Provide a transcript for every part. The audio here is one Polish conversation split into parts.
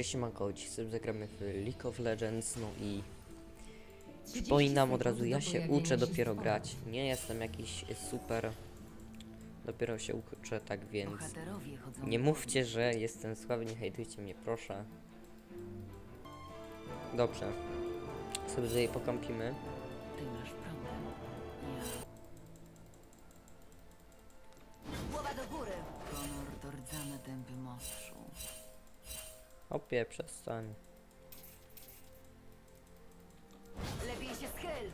Cześć siemanko, dzisiaj zagramy w League of Legends, no i przypominam od razu, ja się uczę dopiero grać, nie jestem jakiś super, dopiero się uczę, tak więc nie mówcie, że jestem słaby, nie hejtujcie mnie, proszę. Dobrze, sobie tutaj pokampimy, Ty masz problem. Ja. Głowa do góry! Honor do rdzane dęby mostrzu. Opie, przestań, Lepiej się schyl!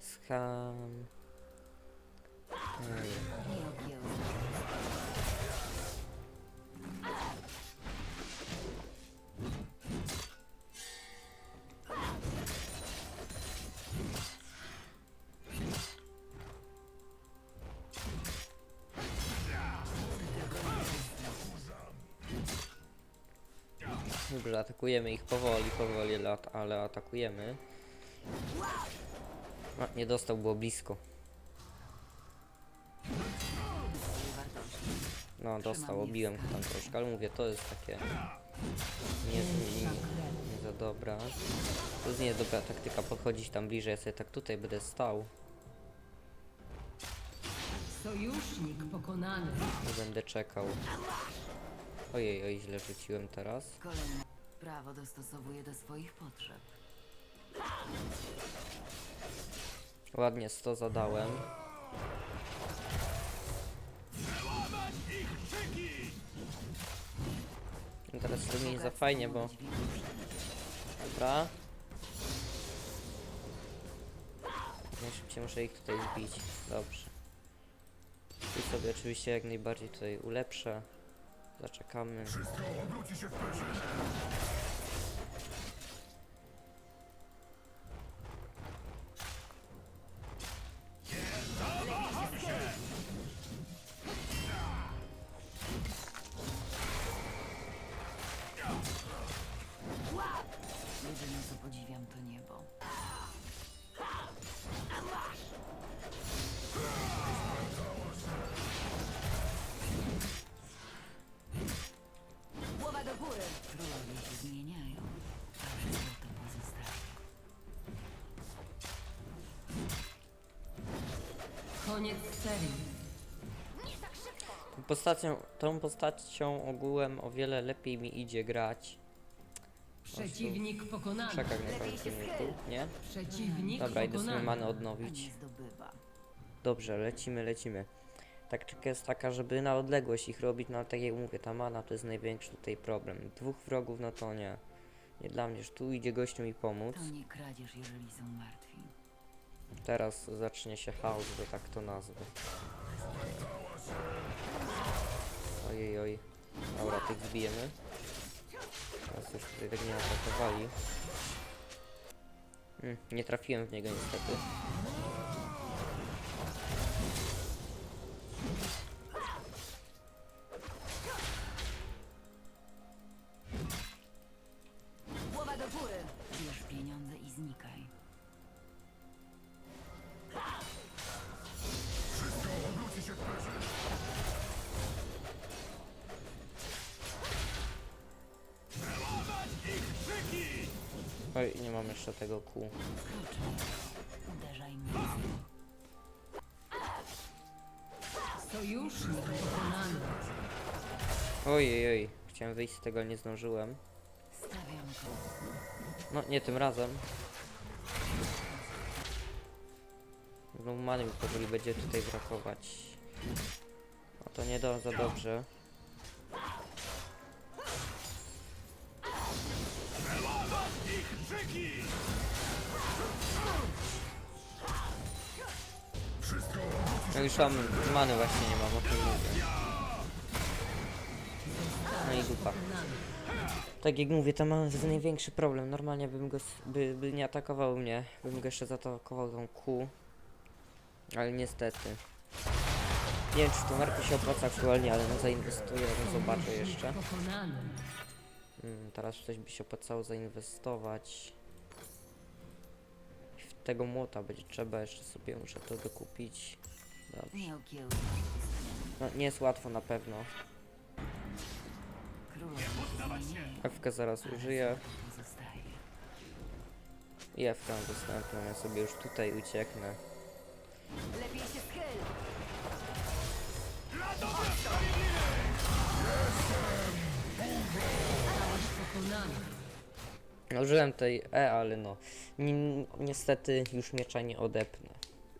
scham, Ej, dobrze, atakujemy ich powoli, powoli, ale at- ale atakujemy. A, nie dostał, było blisko. No, dostał, obiłem go tam troszkę, ale mówię, to jest takie... Nie, nie, nie za dobra. To jest nie dobra taktyka, podchodzić tam bliżej, ja sobie tak tutaj będę stał. Sojusznik pokonany. Nie będę czekał. Ojej, oj, źle rzuciłem teraz. Kolejne prawo dostosowuje do swoich potrzeb. Ładnie 100 zadałem. I teraz to nie za fajnie, bo... Dobra. Najszybciej muszę ich tutaj zbić. Dobrze. I sobie oczywiście jak najbardziej tutaj ulepszę. Zaczekamy. Jedyne co podziwiam to niebo. Koniec serii. Tą postacią, tą postacią ogółem o wiele lepiej mi idzie grać. Przeciwnik pokonany. Czekaj na końcu minutu, nie? Przeciwnik Dobra, idę sobie pokonany. manę odnowić. nie zdobywa. Dobrze, lecimy, lecimy. Taktyka jest taka, żeby na odległość ich robić, no ale tak jak mówię, ta mana to jest największy tutaj problem. Dwóch wrogów, no to nie. Nie dla mnie, że tu idzie gościu mi pomóc. To nie kradzież, jeżeli są martwi. Teraz zacznie się chaos, że tak to nazwę. Ojej, oj. Dobra, tych zbijemy. Teraz już tutaj tak nie atakowali. Hmm, nie trafiłem w niego niestety. Głowa do góry! Bierz pieniądze i znikaj. Oj, nie mam jeszcze tego kół. Sojusznik pokonany. Ojej, oj. Chciałem wyjść z tego, nie zdążyłem. No, nie tym razem. Znowu many powoli będzie tutaj brakować. No to nie do, za dobrze. No już mam many właśnie nie mam, o tym mówię. No i dupa. Tak jak mówię, to mam największy problem. Normalnie bym go, by, by nie atakował mnie, bym go jeszcze zaatakował tą Q. Ale niestety. Nie wiem, czy to marka się opłaca aktualnie, ale no zainwestuję, no zobaczę jeszcze. Pokonany. Mm, teraz coś by się opłacało zainwestować. W tego młota będzie trzeba, jeszcze sobie muszę to dokupić. Dobrze. No, nie jest łatwo na pewno. FK zaraz użyję. I FK dostępną, ja sobie już tutaj ucieknę. Lepiej się schyl! Zostałeś pokonany. No, Użyłem tej E, ale no. Ni niestety już miecza nie odepnę.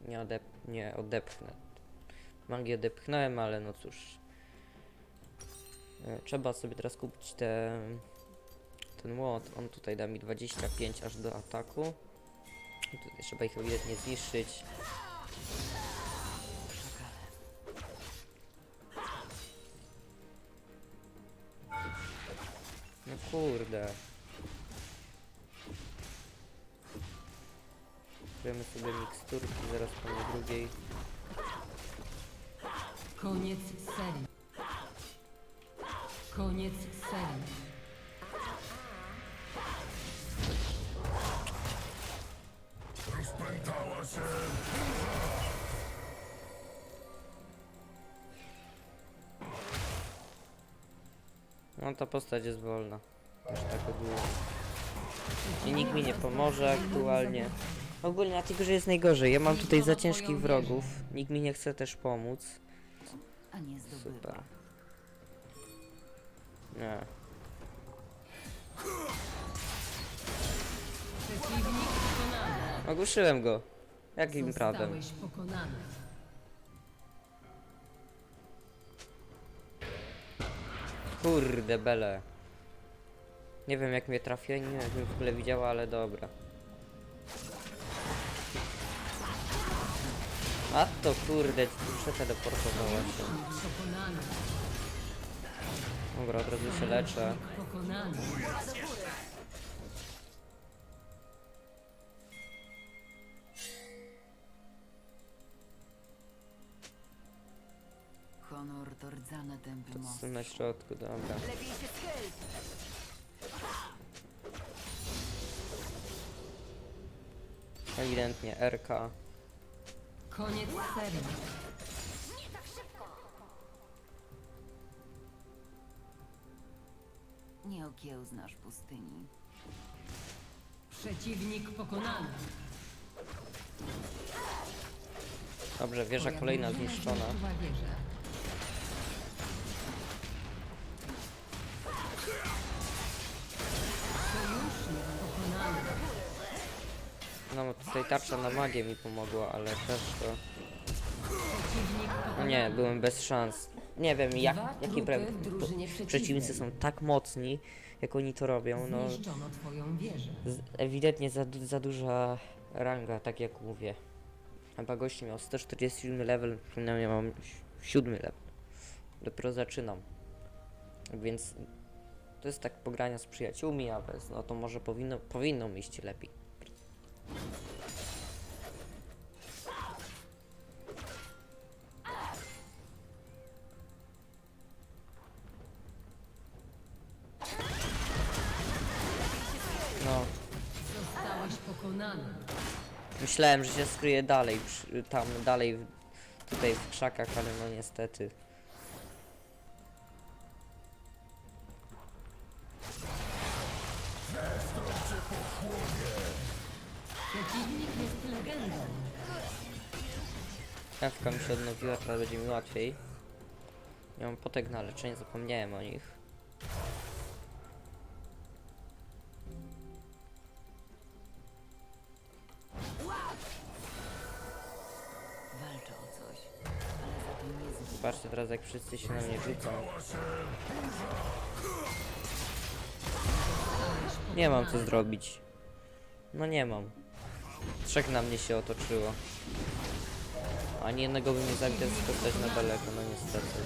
Nie, odep nie odepchnę. Magię odepchnąłem, ale no cóż. E, Trzeba sobie teraz kupić te, ten młot. On tutaj da mi 25 aż do ataku. I tutaj trzeba ich ewidentnie zniszczyć. No kurde. Kupujemy sobie miksturki, zaraz po drugiej. Koniec serii. Koniec serii. No ta postać jest wolna. Aż tak ogólnie. I nikt mi nie pomoże aktualnie. Ogólnie na tej grze jest najgorzej. Ja mam tutaj za ciężkich wrogów. Nikt mi nie chce też pomóc. A nie Super. zdobywa. Nie. Przeciwnik pokonany. Ogłuszyłem go. Jakim prawem? Zostałeś pokonany. Kurde bele. Nie wiem jak mnie trafię, nie wiem w ogóle widziała, ale dobra. A to kurde, przeteleportowała się. Dobra, od razu się leczę. Honor to rdzane tępy most. Jestem na środku, dobra. Lepiej się schyl! Ewidentnie RK. Koniec serii. Nie okiełznasz pustyni. Przeciwnik pokonany. Dobrze, wieża kolejna zniszczona. zniszczyła No tutaj tarcza na magię mi pomogła, ale też to... No nie, byłem bez szans. Nie wiem jak, jaki pra... Przeciwnicy są tak mocni, jak oni to robią, no... Z, ewidentnie za, za duża ranga, tak jak mówię. Chyba gości miał 147 level, przynajmniej ja mam 7 level. Dopiero zaczynam. Więc to jest tak pogrania z przyjaciółmi, a bez, no to może powinno, powinno mi iść lepiej. No, myślałem, że się skryje dalej, tam dalej, tutaj w krzakach, ale no niestety. Kawka mi się odnowiła, teraz będzie mi łatwiej. Ja mam potek na leczenie, zapomniałem o nich. Zobaczcie teraz jak wszyscy się na mnie rzucą. Nie mam co zrobić. No nie mam. Trzech na mnie się otoczyło. Ani jednego by nie zabił, to jest postać na daleko, no niestety.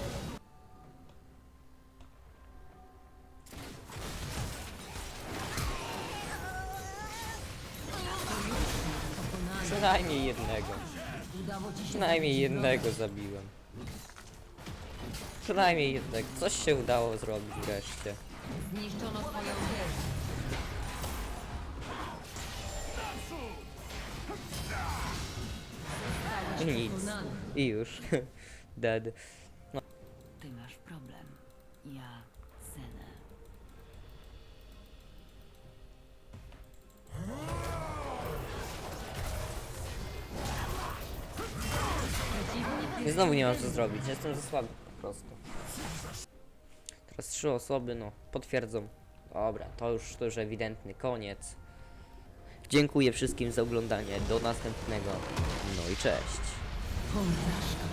Przynajmniej jednego. Przynajmniej jednego zabiłem. Przynajmniej jednego. Coś się udało zrobić wreszcie. Nic. I już. Dead. Ty masz problem. Ja cenę. I znowu nie mam co zrobić, jestem za słaby po prostu. Teraz trzy osoby, no, potwierdzą. Dobra, to już, to już ewidentny koniec. Dziękuję wszystkim za oglądanie, do następnego. No i cześć.